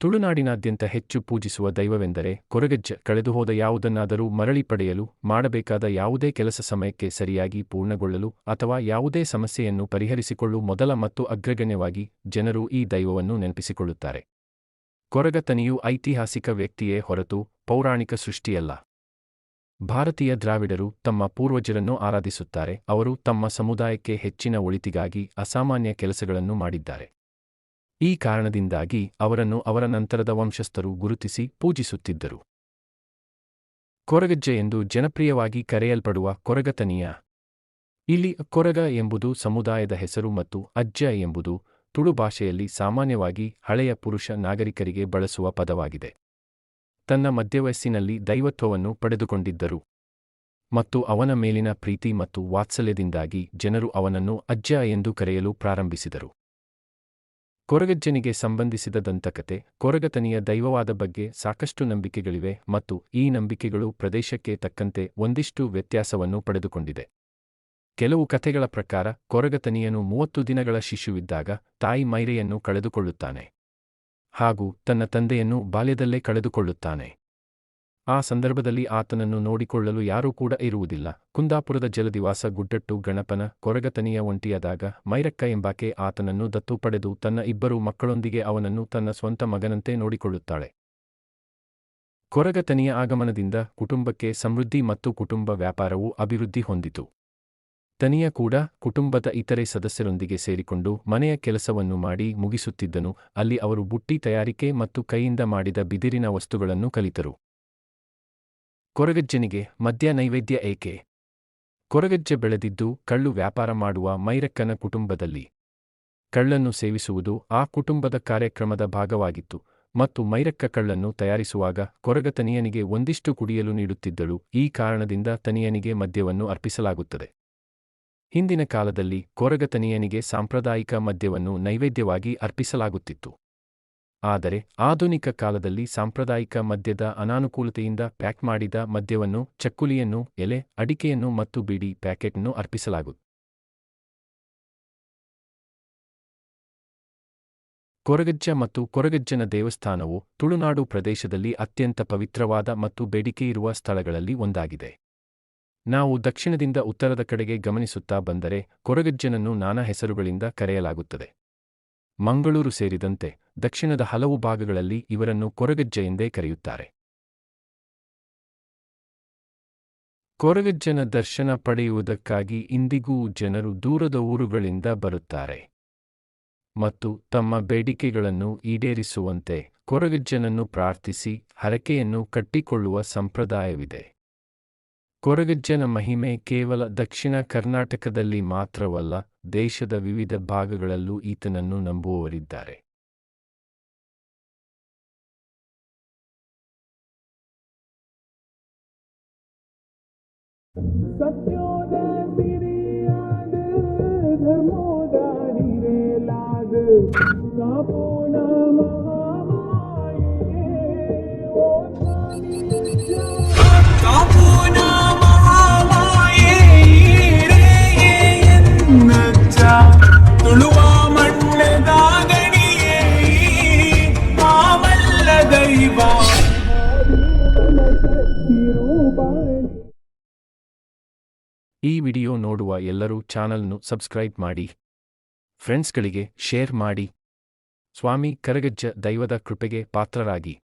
ತುಳುನಾಡಿನಾದ್ಯಂತ ಹೆಚ್ಚು ಪೂಜಿಸುವ ದೈವವೆಂದರೆ ಕೊರಗಜ್ಜ. ಕಳೆದುಹೋದ ಯಾವುದನ್ನಾದರೂ ಮರಳಿ ಪಡೆಯಲು, ಮಾಡಬೇಕಾದ ಯಾವುದೇ ಕೆಲಸ ಸಮಯಕ್ಕೆ ಸರಿಯಾಗಿ ಪೂರ್ಣಗೊಳ್ಳಲು ಅಥವಾ ಯಾವುದೇ ಸಮಸ್ಯೆಯನ್ನು ಪರಿಹರಿಸಿಕೊಳ್ಳು ಮೊದಲ ಮತ್ತು ಅಗ್ರಗಣ್ಯವಾಗಿ ಜನರು ಈ ದೈವವನ್ನು ನೆನಪಿಸಿಕೊಳ್ಳುತ್ತಾರೆ. ಕೊರಗತನಿಯು ಐತಿಹಾಸಿಕ ವ್ಯಕ್ತಿಯೇ ಹೊರತು ಪೌರಾಣಿಕ ಸೃಷ್ಟಿಯಲ್ಲ. ಭಾರತೀಯ ದ್ರಾವಿಡರು ತಮ್ಮ ಪೂರ್ವಜರನ್ನು ಆರಾಧಿಸುತ್ತಾರೆ, ಅವರು ತಮ್ಮ ಸಮುದಾಯಕ್ಕೆ ಹೆಚ್ಚಿನ ಒಳಿತಿಗಾಗಿ ಅಸಾಮಾನ್ಯ ಕೆಲಸಗಳನ್ನು ಮಾಡಿದ್ದಾರೆ. ಈ ಕಾರಣದಿಂದಾಗಿ ಅವರನ್ನು ಅವರ ನಂತರದ ವಂಶಸ್ಥರು ಗುರುತಿಸಿ ಪೂಜಿಸುತ್ತಿದ್ದರು. ಕೊರಗಜ್ಜೆ ಎಂದು ಜನಪ್ರಿಯವಾಗಿ ಕರೆಯಲ್ಪಡುವ ಕೊರಗತನಿಯ. ಇಲ್ಲಿ ಕೊರಗ ಎಂಬುದು ಸಮುದಾಯದ ಹೆಸರು ಮತ್ತು ಅಜ್ಜ ಎಂಬುದು ತುಳು ಭಾಷೆಯಲ್ಲಿ ಸಾಮಾನ್ಯವಾಗಿ ಹಳೆಯ ಪುರುಷ ನಾಗರಿಕರಿಗೆ ಬಳಸುವ ಪದವಾಗಿದೆ. ತನ್ನ ಮಧ್ಯವಯಸ್ಸಿನಲ್ಲಿ ದೈವತ್ವವನ್ನು ಪಡೆದುಕೊಂಡಿದ್ದರು. ಮತ್ತು ಅವನ ಮೇಲಿನ ಪ್ರೀತಿ ಮತ್ತು ವಾತ್ಸಲ್ಯದಿಂದಾಗಿ ಜನರು ಅವನನ್ನು ಅಜ್ಜ ಎಂದು ಕರೆಯಲು ಪ್ರಾರಂಭಿಸಿದರು. ಕೊರಗಜ್ಜನಿಗೆ ಸಂಬಂಧಿಸಿದ ದಂತಕತೆ, ಕೊರಗತನಿಯ ದೈವವಾದ ಬಗ್ಗೆ ಸಾಕಷ್ಟು ನಂಬಿಕೆಗಳಿವೆ ಮತ್ತು ಈ ನಂಬಿಕೆಗಳು ಪ್ರದೇಶಕ್ಕೆ ತಕ್ಕಂತೆ ಒಂದಿಷ್ಟು ವ್ಯತ್ಯಾಸವನ್ನು ಪಡೆದುಕೊಂಡಿದೆ. ಕೆಲವು ಕಥೆಗಳ ಪ್ರಕಾರ, ಕೊರಗತನಿಯನು ಮೂವತ್ತು ದಿನಗಳ ಶಿಶುವಿದ್ದಾಗ ತಾಯಿ ಮೈರೆಯನ್ನು ಕಳೆದುಕೊಳ್ಳುತ್ತಾನೆ ಹಾಗೂ ತನ್ನ ತಂದೆಯನ್ನು ಬಾಲ್ಯದಲ್ಲೇ ಕಳೆದುಕೊಳ್ಳುತ್ತಾನೆ. ಆ ಸಂದರ್ಭದಲ್ಲಿ ಆತನನ್ನು ನೋಡಿಕೊಳ್ಳಲು ಯಾರೂ ಕೂಡ ಇರುವುದಿಲ್ಲ. ಕುಂದಾಪುರದ ಜಲದಿವಾಸ ಗುಡ್ಡಟ್ಟು ಗಣಪನ ಕೊರಗತನಿಯ ಒಂಟಿಯಾದಾಗ ಮೈರಕ್ಕ ಎಂಬಾಕೆ ಆತನನ್ನು ದತ್ತು ಪಡೆದು ತನ್ನ ಇಬ್ಬರು ಮಕ್ಕಳೊಂದಿಗೆ ಅವನನ್ನು ತನ್ನ ಸ್ವಂತ ಮಗನಂತೆ ನೋಡಿಕೊಳ್ಳುತ್ತಾಳೆ. ಕೊರಗತನಿಯ ಆಗಮನದಿಂದ ಕುಟುಂಬಕ್ಕೆ ಸಮೃದ್ಧಿ ಮತ್ತು ಕುಟುಂಬ ವ್ಯಾಪಾರವು ಅಭಿವೃದ್ಧಿ ಹೊಂದಿತು. ತನಿಯ ಕೂಡ ಕುಟುಂಬದ ಇತರೆ ಸದಸ್ಯರೊಂದಿಗೆ ಸೇರಿಕೊಂಡು ಮನೆಯ ಕೆಲಸವನ್ನು ಮಾಡಿ ಮುಗಿಸುತ್ತಿದ್ದನು. ಅಲ್ಲಿ ಅವರು ಬುಟ್ಟಿ ತಯಾರಿಕೆ ಮತ್ತು ಕೈಯಿಂದ ಮಾಡಿದ ಬಿದಿರಿನ ವಸ್ತುಗಳನ್ನು ಕಲಿತರು. ಕೊರಗಜ್ಜನಿಗೆ ಮದ್ಯ ನೈವೇದ್ಯ ಏಕೆ? ಕೊರಗಜ್ಜೆ ಬೆಳೆದಿದ್ದು ಕಳ್ಳು ವ್ಯಾಪಾರ ಮಾಡುವ ಮೈರಕ್ಕನ ಕುಟುಂಬದಲ್ಲಿ. ಕಳ್ಳನ್ನು ಸೇವಿಸುವುದು ಆ ಕುಟುಂಬದ ಕಾರ್ಯಕ್ರಮದ ಭಾಗವಾಗಿತ್ತು ಮತ್ತು ಮೈರಕ್ಕ ಕಳ್ಳನ್ನು ತಯಾರಿಸುವಾಗ ಕೊರಗತನಿಯನಿಗೆ ಒಂದಿಷ್ಟು ಕುಡಿಯಲು ನೀಡುತ್ತಿದ್ದಳು, ಈ ಕಾರಣದಿಂದ ತನಿಯನಿಗೆ ಮದ್ಯವನ್ನು ಅರ್ಪಿಸಲಾಗುತ್ತದೆ. ಹಿಂದಿನ ಕಾಲದಲ್ಲಿ ಕೊರಗತನಿಯನಿಗೆ ಸಾಂಪ್ರದಾಯಿಕ ಮದ್ಯವನ್ನು ನೈವೇದ್ಯವಾಗಿ ಅರ್ಪಿಸಲಾಗುತ್ತಿತ್ತು. ಆದರೆ ಆಧುನಿಕ ಕಾಲದಲ್ಲಿ ಸಾಂಪ್ರದಾಯಿಕ ಮದ್ಯದ ಅನಾನುಕೂಲತೆಯಿಂದ ಪ್ಯಾಕ್ ಮಾಡಿದ ಮದ್ಯವನ್ನು, ಚಕ್ಕುಲಿಯನ್ನು, ಎಲೆ, ಅಡಿಕೆಯನ್ನು ಮತ್ತು ಬಿಡಿ ಪ್ಯಾಕೆಟ್ನ್ನು ಅರ್ಪಿಸಲಾಗುತ್ತದೆ ಕೊರಗಜ್ಜ ಮತ್ತು ಕೊರಗಜ್ಜನ ದೇವಸ್ಥಾನವು ತುಳುನಾಡು ಪ್ರದೇಶದಲ್ಲಿ ಅತ್ಯಂತ ಪವಿತ್ರವಾದ ಮತ್ತು ಬೇಡಿಕೆಯಿರುವ ಸ್ಥಳಗಳಲ್ಲಿ ಒಂದಾಗಿದೆ. ನಾವು ದಕ್ಷಿಣದಿಂದ ಉತ್ತರದ ಕಡೆಗೆ ಗಮನಿಸುತ್ತಾ ಬಂದರೆ ಕೊರಗಜ್ಜನನ್ನು ನಾನಾ ಹೆಸರುಗಳಿಂದ ಕರೆಯಲಾಗುತ್ತದೆ. ಮಂಗಳೂರು ಸೇರಿದಂತೆ ದಕ್ಷಿಣದ ಹಲವು ಭಾಗಗಳಲ್ಲಿ ಇವರನ್ನು ಕೊರಗಜ್ಜ ಎಂದೇ ಕರೆಯುತ್ತಾರೆ. ಕೊರಗಜ್ಜನ ದರ್ಶನ ಪಡೆಯುವುದಕ್ಕಾಗಿ ಇಂದಿಗೂ ಜನರು ದೂರದ ಊರುಗಳಿಂದ ಬರುತ್ತಾರೆ. ಮತ್ತು ತಮ್ಮ ಬೇಡಿಕೆಗಳನ್ನು ಈಡೇರಿಸುವಂತೆ ಕೊರಗಜ್ಜನನ್ನು ಪ್ರಾರ್ಥಿಸಿ ಹರಕೆಯನ್ನು ಕಟ್ಟಿಕೊಳ್ಳುವ ಸಂಪ್ರದಾಯವಿದೆ. ಕೊರಗಜ್ಜನ ಮಹಿಮೆ ಕೇವಲ ದಕ್ಷಿಣ ಕರ್ನಾಟಕದಲ್ಲಿ ಮಾತ್ರವಲ್ಲ ದೇಶದ ವಿವಿಧ ಭಾಗಗಳಲ್ಲೂ ಈತನನ್ನು ನಂಬುವವರಿದ್ದಾರೆ. सत्योदय सिरियाद धर्मोदय रे लाग कापो नामा ಈ ವಿಡಿಯೋ ನೋಡುವ ಎಲ್ಲರೂ ಚಾನಲ್ನು ಸಬ್ಸ್ಕ್ರೈಬ್ ಮಾಡಿ. ಫ್ರೆಂಡ್ಸ್ಗಳಿಗೆ ಶೇರ್ ಮಾಡಿ. ಸ್ವಾಮಿ ಕರಗಜ್ಜ ದೈವದ ಕೃಪೆಗೆ ಪಾತ್ರರಾಗಿ.